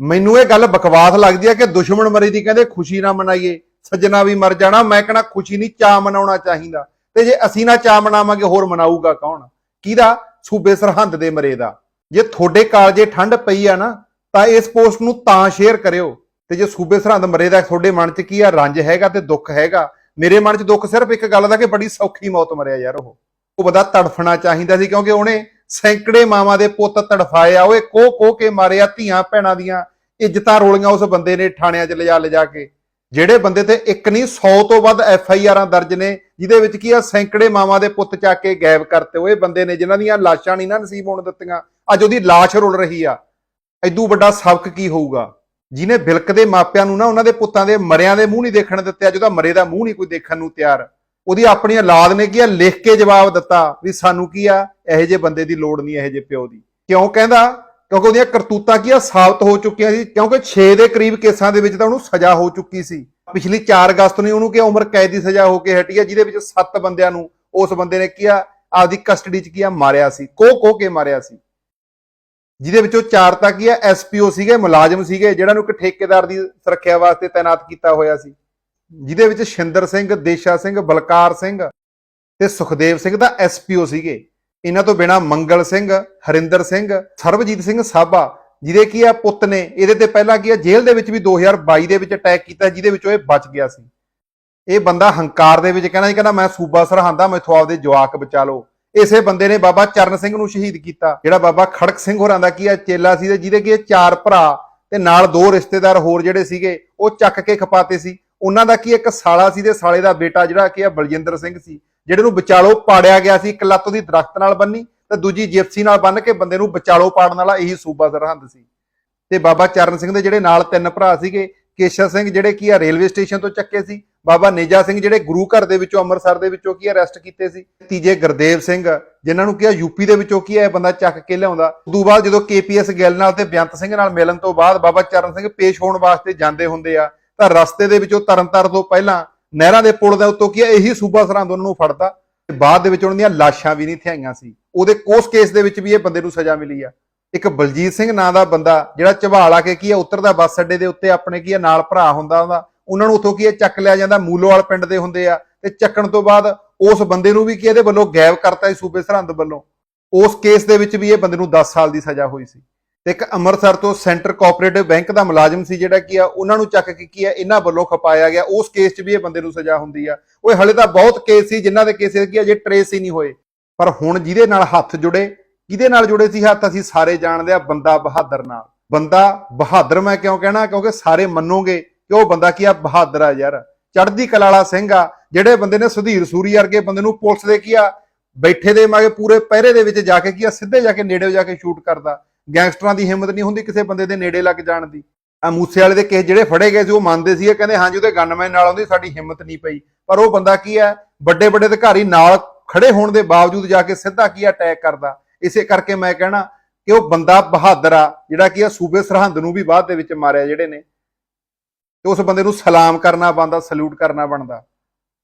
ਮੈਨੂੰ ਇਹ ਗੱਲ ਬਕਵਾਸ ਲੱਗਦੀ ਹੈ ਕਿ ਦੁਸ਼ਮਣ ਮਰੀ ਦੀ ਕਹਿੰਦੇ ਖੁਸ਼ੀ ਨਾ ਮਨਾਈਏ, ਸੱਜਣਾ ਵੀ ਮਰ ਜਾਣਾ, ਮੈਂ ਕਹਣਾ ਖੁਸ਼ੀ ਨਹੀਂ ਚਾਹ ਮਨਾਉਣਾ ਚਾਹੀਦਾ। ਤੇ ਜੇ ਅਸੀਂ ਨਾ ਚਾਹ ਮਨਾਵਾਂਗੇ, ਹੋਰ ਮਨਾਊਗਾ ਕੌਣ? ਕਿਹਦਾ? ਸੂਬੇ ਸਰਹੰਦ ਦੇ ਮਰੇ ਦਾ। ਜੇ ਤੁਹਾਡੇ ਕਾਲਜੇ ਠੰਡ ਪਈ ਆ ਨਾ, ਤਾਂ ਇਸ ਪੋਸਟ ਨੂੰ ਤਾਂ ਸ਼ੇਅਰ ਕਰਿਓ। ਤੇ ਜੇ ਸੂਬੇ ਸਰਹੰਦ ਮਰੇ ਦਾ, ਤੁਹਾਡੇ ਮਨ 'ਚ ਕੀ ਆ? ਰੰਜ ਹੈਗਾ ਤੇ ਦੁੱਖ ਹੈਗਾ। ਮੇਰੇ ਮਨ 'ਚ ਦੁੱਖ ਸਿਰਫ ਇੱਕ ਗੱਲ ਦਾ ਕਿ ਬੜੀ ਸੌਖੀ ਮੌਤ ਮਰਿਆ ਯਾਰ ਉਹ। ਉਹ ਬੰਦਾ ਤੜਫਣਾ ਚਾਹੀਦਾ ਸੀ ਕਿਉਂਕਿ ਉਹਨੇ ਸੈਂਕੜੇ ਮਾਵਾਂ ਦੇ ਪੁੱਤ ਤੜਫਾਏ ਆ। ਓਏ ਕੋ ਕੋ ਕੇ ਮਾਰਿਆ ਧੀਆਂ ਭੈਣਾਂ ਦੀਆਂ। ਇੱਜ਼ਤਾਂ ਰੋਲੀਆਂ ਉਸ ਬੰਦੇ ਨੇ ਥਾਣਿਆਂ 'ਚ ਲਿਜਾ ਲਿਜਾ ਕੇ। ਜਿਹੜੇ ਬੰਦੇ ਤੇ ਇੱਕ ਨਹੀਂ 100 ਤੋਂ ਵੱਧ ਐਫ ਆਈ ਆਰਾਂ ਦਰਜ ਨੇ, ਜਿਹਦੇ ਵਿੱਚ ਕੀ ਆ, ਸੈਂਕੜੇ ਮਾਵਾਂ ਦੇ ਪੁੱਤ ਚੱਕ ਕੇ ਗਾਇਬ ਕਰਤੇ ਹੋਏ ਬੰਦੇ ਨੇ, ਜਿਨ੍ਹਾਂ ਦੀਆਂ ਲਾਸ਼ਾਂ ਨਹੀਂ ਨਾ ਨਸੀਬ ਹੋਣ ਦਿੱਤੀਆਂ। ਅੱਜ ਉਹਦੀ ਲਾਸ਼ ਰੁਲ ਰਹੀ ਆ। ਐਦੂ ਵੱਡਾ ਸਬਕ ਕੀ ਹੋਊਗਾ? ਜਿਹਨੇ ਬਿਲਕਦੇ ਮਾਪਿਆਂ ਨੂੰ ਨਾ ਉਹਨਾਂ ਦੇ ਪੁੱਤਾਂ ਦੇ ਮਰਿਆਂ ਦੇ ਮੂੰਹ ਨਹੀਂ ਦੇਖਣ ਦਿੱਤੇ, ਅੱਜ ਉਹਦਾ ਮਰੇ ਦਾ ਮੂੰਹ ਨਹੀਂ ਕੋਈ ਦੇਖਣ ਨੂੰ ਤਿਆਰ। ਉਹਦੀ ਆਪਣੀ ਔਲਾਦ ਨੇ ਕੀ ਆ, ਲਿਖ ਕੇ ਜਵਾਬ ਦਿੱਤਾ ਵੀ ਸਾਨੂੰ ਕੀ ਆ, ਇਹੋ ਜਿਹੇ ਬੰਦੇ ਦੀ ਲੋੜ ਨਹੀਂ, ਇਹੋ ਜਿਹੇ ਪਿਓ ਦੀ। ਕਿਉਂ ਕਹਿੰਦਾ? ਕਿਉਂਕਿ ਉਹਦੀਆਂ ਕਰਤੂਤਾਂ ਕੀ ਆ, ਸਾਬਤ ਹੋ ਚੁੱਕੀਆਂ ਸੀ। ਕਿਉਂਕਿ 6 ਦੇ ਕਰੀਬ ਕੇਸਾਂ ਦੇ ਵਿੱਚ ਤਾਂ ਉਹਨੂੰ ਸਜ਼ਾ ਹੋ ਚੁੱਕੀ ਸੀ। ਪਿਛਲੀ 4 ਅਗਸਤ ਨੂੰ ਉਹਨੂੰ ਕੀ ਉਮਰ ਕੈਦ ਦੀ ਸਜ਼ਾ ਹੋ ਕੇ ਹਟੀ ਆ, ਜਿਹਦੇ ਵਿੱਚ 7 ਬੰਦਿਆਂ ਨੂੰ, ਉਸ ਬੰਦੇ ਨੇ ਕੀ ਆ, ਆਪਦੀ ਕਸਟਡੀ 'ਚ ਕੀ ਆ, ਮਾਰਿਆ ਸੀ। ਕੋ ਕੋ ਕੇ ਮਾਰਿਆ ਸੀ। ਜਿਹਦੇ ਵਿੱਚੋਂ ਚਾਰ ਤਾਂ ਕੀ ਆ ਐਸਪੀਓ ਸੀਗੇ, ਮੁਲਾਜ਼ਮ ਸੀਗੇ ਜਿਹੜਾ ਨੂੰ ਇੱਕ ਠੇਕੇਦਾਰ ਦੀ ਸੁਰੱਖਿਆ ਵਾਸਤੇ ਤਾਇਨਾਤ ਕੀਤਾ ਹੋਇਆ ਸੀ। ਜਿਹਦੇ ਵਿੱਚ ਸ਼ਿੰਦਰ ਸਿੰਘ, ਦੇਸ਼ਾ ਸਿੰਘ, ਬਲਕਾਰ ਸਿੰਘ ਤੇ ਸੁਖਦੇਵ ਸਿੰਘ ਦਾ ਐਸਪੀਓ ਸੀਗੇ। ਇਹਨਾਂ ਤੋਂ ਬਿਨਾ ਮੰਗਲ ਸਿੰਘ, ਹਰਿੰਦਰ ਸਿੰਘ, ਸਰਬਜੀਤ ਸਿੰਘ ਸਾਬਾ, ਜਿਹਦੇ ਕੀ ਆ ਪੁੱਤ ਨੇ, ਇਹਦੇ ਤੇ ਪਹਿਲਾਂ ਕੀ ਆ, ਜੇਲ੍ਹ ਦੇ ਵਿੱਚ ਵੀ 2022 ਦੇ ਵਿੱਚ ਅਟੈਕ ਕੀਤਾ, ਜਿਹਦੇ ਵਿੱਚੋਂ ਇਹ ਬਚ ਗਿਆ ਸੀ। ਇਹ ਬੰਦਾ ਹੰਕਾਰ ਦੇ ਵਿੱਚ ਕਹਿੰਦਾ ਜੀ ਕਹਿੰਦਾ ਮੈਂ ਸੂਬਾ ਸਰਹੰਦਾ, ਮੈਥੋਂ ਆਪਦੇ ਜਵਾਕ ਬਚਾ ਲਓ। ਇਸੇ ਬੰਦੇ ਨੇ ਬਾਬਾ ਚਰਨ ਸਿੰਘ ਨੂੰ ਸ਼ਹੀਦ ਕੀਤਾ, ਜਿਹੜਾ ਬਾਬਾ ਖੜਕ ਸਿੰਘ ਹੋਰਾਂ ਦਾ ਕੀ ਆ, ਚੇਲਾ ਸੀ ਤੇ ਜਿਹਦੇ ਕੀ ਆ, ਚਾਰ ਭਰਾ ਤੇ ਨਾਲ ਦੋ ਰਿਸ਼ਤੇਦਾਰ ਹੋਰ ਜਿਹੜੇ ਸੀਗੇ, ਉਹ ਚੱਕ ਕੇ ਖਪਾਤੇ ਸੀ। ਉਹਨਾਂ ਦਾ ਕੀ ਇੱਕ ਸਾਲਾ ਸੀ ਤੇ ਸਾਲੇ ਦਾ ਬੇਟਾ ਜਿਹੜਾ ਕੀ ਆ, ਬਲਜਿੰਦਰ ਸਿੰਘ ਸੀ। ਜਿਹੜੇ ਨੂੰ ਵਿਚਾਲੋ ਪਾੜਿਆ ਗਿਆ ਸੀ, ਇੱਕ ਲੱਤ ਉਹਦੀ ਦਰਖਤ ਨਾਲ ਬੰਨੀ ਤੇ ਦੂਜੀ ਜਿਪਸੀ ਨਾਲ ਬੰਨ ਕੇ ਬੰਦੇ ਨੂੰ ਵਿਚਾਲੋ ਪਾੜਨ ਵਾਲਾ ਇਹੀ ਸੂਬਾ ਸਰਹੰਦ ਸੀ। ਤੇ ਬਾਬਾ ਚਰਨ ਸਿੰਘ ਦੇ ਜਿਹੜੇ ਨਾਲ ਤਿੰਨ ਭਰਾ ਸੀਗੇ, ਕੇਸ਼ਰ ਸਿੰਘ ਜਿਹੜੇ ਕੀ ਆ ਰੇਲਵੇ ਸਟੇਸ਼ਨ ਤੋਂ ਚੱਕੇ ਸੀ, ਬਾਬਾ ਨੇਜਾ ਸਿੰਘ ਜਿਹੜੇ ਗੁਰੂ ਘਰ ਦੇ ਵਿੱਚੋਂ ਅੰਮ੍ਰਿਤਸਰ ਦੇ ਵਿੱਚੋਂ ਕੀ ਅਰੈਸਟ ਕੀਤੇ ਸੀ, ਤੀਜੇ ਗੁਰਦੇਵ ਸਿੰਘ, ਜਿਨ੍ਹਾਂ ਨੂੰ ਕਿਹਾ ਯੂਪੀ ਦੇ ਵਿੱਚੋਂ ਕੀ ਆ ਇਹ ਬੰਦਾ ਚੱਕ ਕੇ ਲਿਆਉਂਦਾ। ਉਦੋਂ ਬਾਅਦ ਜਦੋਂ ਕੇਪੀਐਸ ਗਿੱਲ ਨਾਲ ਤੇ ਬੇਅੰਤ ਸਿੰਘ ਨਾਲ ਮਿਲਣ ਤੋਂ ਬਾਅਦ ਬਾਬਾ ਚਰਨ ਸਿੰਘ ਪੇਸ਼ ਹੋਣ ਵਾਸਤੇ ਜਾਂਦੇ ਹੁੰਦੇ ਆ, ਤਾਂ ਰਸਤੇ ਦੇ ਵਿੱਚੋਂ ਤਰਨਤਾਰ ਤੋਂ ਪਹਿਲਾਂ ਨਹਿਰਾਂ ਦੇ ਪੁਲ ਦੇ ਉੱਤੋਂ ਕੀ ਆ, ਇਹੀ ਸੂਬਾ ਸਰਹੰਦ ਉਹਨਾਂ ਨੂੰ ਫੜਦਾ ਤੇ ਬਾਅਦ ਦੇ ਵਿੱਚ ਉਹਨਾਂ ਦੀਆਂ ਲਾਸ਼ਾਂ ਵੀ ਨਹੀਂ ਥਿਆਈਆਂ ਸੀ। ਉਹਦੇ ਕੋਸ ਕੇਸ ਦੇ ਵਿੱਚ ਵੀ ਇਹ ਬੰਦੇ ਨੂੰ ਸਜ਼ਾ ਮਿਲੀ ਆ। ਇੱਕ ਬਲਜੀਤ ਸਿੰਘ ਨਾਂ ਦਾ ਬੰਦਾ, ਜਿਹੜਾ ਝਵਾਲ ਆ ਕੇ ਕੀ ਹੈ ਉਤਰਦਾ ਬੱਸ ਅੱਡੇ ਦੇ ਉੱਤੇ ਆਪਣੇ ਕੀ ਹੈ ਨਾਲ ਭਰਾ ਹੁੰਦਾ ਉਹਦਾ। ਉਹਨਾਂ ਨੂੰ ਉੱਥੋਂ ਕੀ ਆ, ਚੱਕ ਲਿਆ ਜਾਂਦਾ ਮੂਲੋਵਾਲ ਪਿੰਡ ਦੇ ਹੁੰਦੇ ਆ। ਤੇ ਚੱਕਣ ਤੋਂ ਬਾਅਦ ਉਸ ਬੰਦੇ ਨੂੰ ਵੀ ਕੀ ਇਹਦੇ ਵੱਲੋਂ ਗਾਇਬ ਕਰਤਾ ਸੀ ਸੂਬੇ ਸਰਹੰਦ ਵੱਲੋਂ। ਉਸ ਕੇਸ ਦੇ ਵਿੱਚ ਵੀ ਇਹ ਬੰਦੇ ਨੂੰ 10 ਸਾਲ ਦੀ ਸਜ਼ਾ ਹੋਈ ਸੀ। ਤੇ ਇੱਕ ਅੰਮ੍ਰਿਤਸਰ ਤੋਂ ਸੈਂਟਰ ਕੋਆਪਰੇਟਿਵ ਬੈਂਕ ਦਾ ਮੁਲਾਜ਼ਮ ਸੀ ਜਿਹੜਾ ਕੀ ਆ, ਉਹਨਾਂ ਨੂੰ ਚੱਕ ਕੇ ਕੀ ਆ, ਇਹਨਾਂ ਵੱਲੋਂ ਖਪਾਇਆ ਗਿਆ। ਉਸ ਕੇਸ 'ਚ ਵੀ ਇਹ ਬੰਦੇ ਨੂੰ ਸਜ਼ਾ ਹੁੰਦੀ ਆ। ਉਹ ਹਲੇ ਤਾਂ ਬਹੁਤ ਕੇਸ ਸੀ ਜਿਨ੍ਹਾਂ ਦੇ ਕੇਸ ਕੀ ਆ ਜੇ ਟਰੇਸ ਹੀ ਨਹੀਂ ਹੋਏ। ਪਰ ਹੁਣ ਜਿਹਦੇ ਨਾਲ ਹੱਥ ਜੁੜੇ, ਕਿਹਦੇ ਨਾਲ ਜੁੜੇ ਸੀ ਹੱਥ, ਅਸੀਂ ਸਾਰੇ ਜਾਣਦੇ ਆ ਬੰਦਾ ਬਹਾਦਰ ਨਾਲ। ਬੰਦਾ ਬਹਾਦਰ ਮੈਂ ਕਿਉਂ ਕਹਿਣਾ? ਕਿਉਂਕਿ ਸਾਰੇ ਮੰਨੋਗੇ ਕਿ ਉਹ ਬੰਦਾ ਕੀ ਆ, ਬਹਾਦਰ ਆ ਯਾਰ। ਚੜ੍ਹਦੀ ਕਲਾ ਵਾਲਾ ਸਿੰਘ ਆ, ਜਿਹੜੇ ਬੰਦੇ ਨੇ ਸੁਧੀਰ ਸੂਰੀ ਵਰਗੇ ਬੰਦੇ ਨੂੰ ਪੁਲਿਸ ਦੇ ਕੀ ਆ, ਬੈਠੇ ਦੇ ਮਾਗੇ ਪੂਰੇ ਪਹਿਰੇ ਦੇ ਵਿੱਚ ਜਾ ਕੇ ਕੀ ਆ, ਸਿੱਧੇ ਜਾ ਕੇ ਨੇੜੇ ਜਾ ਕੇ ਸ਼ੂਟ ਕਰਦਾ। ਗੈਂਗਸਟਰਾਂ ਦੀ ਹਿੰਮਤ ਨਹੀਂ ਹੁੰਦੀ ਕਿਸੇ ਬੰਦੇ ਦੇ ਨੇੜੇ ਲੱਗ ਜਾਣ ਦੀ। ਆ ਮੂਸੇ ਵਾਲੇ ਦੇ ਕੇਸ ਜਿਹੜੇ ਫੜੇ ਗਏ ਸੀ, ਉਹ ਮੰਨਦੇ ਸੀ ਕਹਿੰਦੇ, ਹਾਂਜੀ, ਉਹਦੇ ਗਨਮੈਨ ਨਾਲ ਆਉਂਦੀ, ਸਾਡੀ ਹਿੰਮਤ ਨਹੀਂ ਪਈ। ਪਰ ਉਹ ਬੰਦਾ ਕੀ ਹੈ? ਵੱਡੇ ਵੱਡੇ ਅਧਿਕਾਰੀ ਨਾਲ ਖੜੇ ਹੋਣ ਦੇ ਬਾਵਜੂਦ ਜਾ ਕੇ ਸਿੱਧਾ ਕੀ ਆ ਅਟੈਕ ਕਰਦਾ। ਇਸੇ ਕਰਕੇ ਮੈਂ ਕਹਿਣਾ ਕਿ ਉਹ ਬੰਦਾ ਬਹਾਦਰ ਆ, ਜਿਹੜਾ ਕੀ ਆ, ਸੂਬੇ ਸਰਹੰਦ ਨੂੰ ਵੀ ਬਾਅਦ ਦੇ ਵਿੱਚ ਮਾਰਿਆ ਜਿਹੜੇ ਨੇ। ਤੇ ਉਸ ਬੰਦੇ ਨੂੰ ਸਲਾਮ ਕਰਨਾ ਬਣਦਾ, ਸਲੂਟ ਕਰਨਾ ਬਣਦਾ।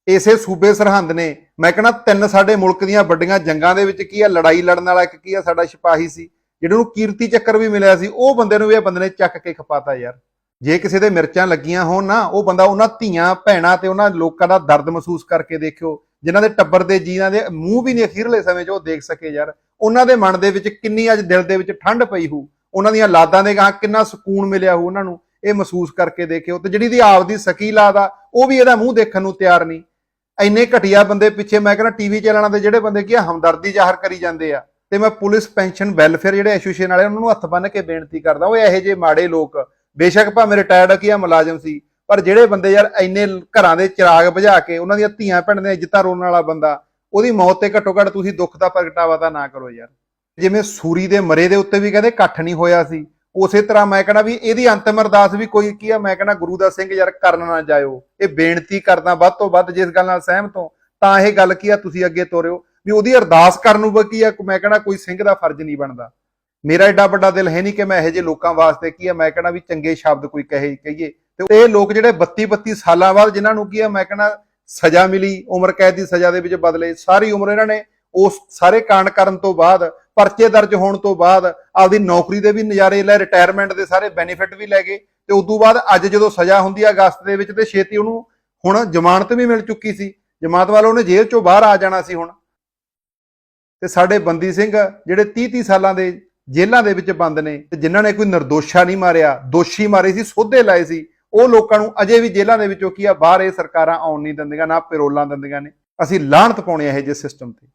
ਇਸੇ ਸੂਬੇ ਸਰਹੰਦ ਨੇ, ਮੈਂ ਕਹਿੰਦਾ ਤਿੰਨ ਸਾਡੇ ਮੁਲਕ ਦੀਆਂ ਵੱਡੀਆਂ ਜੰਗਾਂ ਦੇ ਵਿੱਚ ਕੀ ਆ ਲੜਾਈ ਲੜਨ ਵਾਲਾ ਇੱਕ ਕੀ ਆ ਸਾਡਾ ਸਿਪਾਹੀ ਸੀ। ਜਿਹੜੇ ਨੂੰ ਕੀਰਤੀ ਚੱਕਰ ਵੀ ਮਿਲਿਆ ਸੀ, ਉਹ ਬੰਦੇ ਨੂੰ ਵੀ ਇਹ ਬੰਦੇ ਨੇ ਚੱਕ ਕੇ ਖਪਾਤਾ ਯਾਰ। ਜੇ ਕਿਸੇ ਦੇ ਮਿਰਚਾਂ ਲੱਗੀਆਂ ਹੋਣ ਨਾ, ਉਹ ਬੰਦਾ ਉਹਨਾਂ ਧੀਆਂ, ਭੈਣਾਂ ਤੇ ਉਹਨਾਂ ਲੋਕਾਂ ਦਾ ਦਰਦ ਮਹਿਸੂਸ ਕਰਕੇ ਦੇਖਿਓ, ਜਿਨ੍ਹਾਂ ਦੇ ਟੱਬਰ ਦੇ ਜੀਆਂ ਦੇ ਮੂੰਹ ਵੀ ਨਹੀਂ ਅਖੀਰਲੇ ਸਮੇਂ 'ਚ ਉਹ ਦੇਖ ਸਕੇ ਯਾਰ। ਉਹਨਾਂ ਦੇ ਮਨ ਦੇ ਵਿੱਚ ਕਿੰਨੀ ਅੱਜ ਦਿਲ ਦੇ ਵਿੱਚ ਠੰਡ ਪਈ ਹੋਊ, ਉਹਨਾਂ ਦੀਆਂ ਲਾਦਾਂ ਦੇ ਗਾਂ ਕਿੰਨਾ ਸਕੂਨ ਮਿਲਿਆ ਹੋਊ ਉਹਨਾਂ ਨੂੰ, ਇਹ ਮਹਿਸੂਸ ਕਰਕੇ ਦੇਖਿਓ। ਤੇ ਜਿਹੜੀ ਦੀ ਆਪਦੀ ਸਕੀ ਲਾਦ ਆ, ਉਹ ਵੀ ਇਹਦਾ ਮੂੰਹ ਦੇਖਣ ਨੂੰ ਤਿਆਰ ਨਹੀਂ। ਇੰਨੇ ਘਟੀਆ ਬੰਦੇ ਪਿੱਛੇ ਮੈਂ ਕਹਿੰਦਾ, ਟੀਵੀ ਚੈਨਲਾਂ ਦੇ ਜਿਹੜੇ ਬੰਦੇ ਕੀ ਆ, ਹਮਦਰਦੀ ਜ਼ਾਹਰ ਕਰੀ ਜਾਂਦੇ ਆ। ਤੇ ਮੈਂ ਪੁਲਿਸ ਪੈਨਸ਼ਨ ਵੈਲਫੇਅਰ ਜਿਹੜੇ ਐਸੋਸੀਏਸ਼ਨ ਵਾਲੇ ਉਹਨਾਂ ਨੂੰ ਹੱਥ ਬੰਨ ਕੇ ਬੇਨਤੀ ਕਰਦਾ ਉਹ ਇਹੋ ਜਿਹੇ ਮਾੜੇ ਲੋਕ, ਬੇਸ਼ੱਕ ਭਾਵੇਂ ਰਿਟਾਇਰਡ ਕੀ ਆ, ਮੁਲਾਜ਼ਮ ਸੀ, ਪਰ ਜਿਹੜੇ ਬੰਦੇ ਯਾਰ ਇੰਨੇ ਘਰਾਂ ਦੇ ਚਿਰਾਗ ਬੁਝਾ ਕੇ ਉਹਨਾਂ ਦੀਆਂ ਧੀਆਂ ਭੈਣਾਂ ਦੀਆਂ ਇੱਜ਼ਤਾਂ ਰੋਣ ਵਾਲਾ ਬੰਦਾ, ਉਹਦੀ ਮੌਤ ਤੇ ਘੱਟੋ ਘੱਟ ਤੁਸੀਂ ਦੁੱਖ ਦਾ ਪ੍ਰਗਟਾਵਾ ਤਾਂ ਨਾ ਕਰੋ ਯਾਰ। ਜਿਵੇਂ ਸੂਰੀ ਦੇ ਮਰੇ ਦੇ ਉੱਤੇ ਵੀ ਕਹਿੰਦੇ ਇਕੱਠ ਨਹੀਂ ਹੋਇਆ ਸੀ, ਉਸੇ ਤਰ੍ਹਾਂ ਮੈਂ ਕਹਿੰਦਾ ਵੀ ਇਹਦੀ ਅੰਤਮ ਅਰਦਾਸ ਵੀ ਕੋਈ ਕੀ ਆ, ਮੈਂ ਕਹਿੰਦਾ ਗੁਰੂ ਦਾ ਸਿੰਘ ਯਾਰ ਕਰਨ ਨਾ ਜਾਇਓ। ਇਹ ਬੇਨਤੀ ਕਰਦਾ ਵੱਧ ਤੋਂ ਵੱਧ ਜਿਸ ਗੱਲ ਨਾਲ ਸਹਿਮਤ ਹੋ, ਤਾਂ ਇਹ ਗੱਲ ਕੀ ਆ, ਤੁਸੀਂ ਅੱਗੇ ਤੋਰਿਓ। ਵੀ ਉਹਦੀ ਅਰਦਾਸ ਕਰਨ ਨੂੰ ਕੀ ਆ, ਮੈਂ ਕਹਿੰਦਾ ਕੋਈ ਸਿੰਘ ਦਾ ਫਰਜ਼ ਨਹੀਂ ਬਣਦਾ। ਮੇਰਾ ਐਡਾ ਵੱਡਾ ਦਿਲ ਹੈ ਨਹੀਂ ਕਿ ਮੈਂ ਇਹੋ ਜਿਹੇ ਲੋਕਾਂ ਵਾਸਤੇ ਕੀ ਆ, ਮੈਂ ਕਹਿੰਦਾ ਵੀ ਚੰਗੇ ਸ਼ਬਦ ਕੋਈ ਕਹੇ, ਕਹੀਏ। ਤੇ ਇਹ ਲੋਕ ਜਿਹੜੇ 32 32 ਸਾਲਾਂ ਬਾਅਦ ਜਿਨ੍ਹਾਂ ਨੂੰ ਕੀ ਆ, ਮੈਂ ਕਹਿੰਦਾ ਸਜ਼ਾ ਮਿਲੀ, ਉਮਰ ਕੈਦ ਦੀ ਸਜ਼ਾ ਦੇ ਵਿੱਚ ਬਦਲੇ, ਸਾਰੀ ਉਮਰ ਇਹਨਾਂ ਨੇ ਉਸ ਸਾਰੇ ਕਾਂਡ ਕਰਨ ਤੋਂ ਬਾਅਦ, ਪਰਚੇ ਦਰਜ ਹੋਣ ਤੋਂ ਬਾਅਦ ਆਪਦੀ ਨੌਕਰੀ ਦੇ ਵੀ ਨਜ਼ਾਰੇ ਲੈ ਰਿਟਾਇਰਮੈਂਟ ਦੇ ਸਾਰੇ ਬੈਨੀਫਿਟ ਵੀ ਲੈ ਗਏ। ਤੇ ਉਦੋਂ ਬਾਅਦ ਅੱਜ ਜਦੋਂ ਸਜ਼ਾ ਹੁੰਦੀ ਹੈ ਅਗਸਤ ਦੇ ਵਿੱਚ ਤੇ ਛੇਤੀ ਉਹਨੂੰ ਹੁਣ ਜ਼ਮਾਨਤ ਵੀ ਮਿਲ ਚੁੱਕੀ ਸੀ। ਜਮਾਨਤ ਵਾਲਾ ਉਹਨੇ ਜੇਲ੍ਹ ਚੋਂ ਬਾਹਰ ਆ ਜਾਣਾ ਸੀ ਹੁਣ। ਤੇ ਸਾਡੇ ਬੰਦੀ ਸਿੰਘ ਜਿਹੜੇ 30 30 ਸਾਲਾਂ ਦੇ ਜੇਲ੍ਹਾਂ ਦੇ ਵਿੱਚ ਬੰਦ ਨੇ ਤੇ ਜਿਨ੍ਹਾਂ ਨੇ ਕੋਈ ਨਿਰਦੋਸ਼ਾ ਨਹੀਂ ਮਾਰਿਆ, ਦੋਸ਼ੀ ਮਾਰੇ ਸੀ, ਸੋਧੇ ਲਾਏ ਸੀ, ਉਹ ਲੋਕਾਂ ਨੂੰ ਅਜੇ ਵੀ ਜੇਲ੍ਹਾਂ ਦੇ ਵਿੱਚੋਂ ਕੀ ਆ, ਬਾਹਰ ਇਹ ਸਰਕਾਰਾਂ ਆਉਣ ਨਹੀਂ ਦਿੰਦੀਆਂ, ਨਾ ਪੈਰੋਲਾਂ ਦਿੰਦੀਆਂ ਨੇ। ਅਸੀਂ ਲਾਹਣਤ ਪਾਉਣੇ ਆ ਇਹ ਜੇ ਸਿਸਟਮ ਤੇ।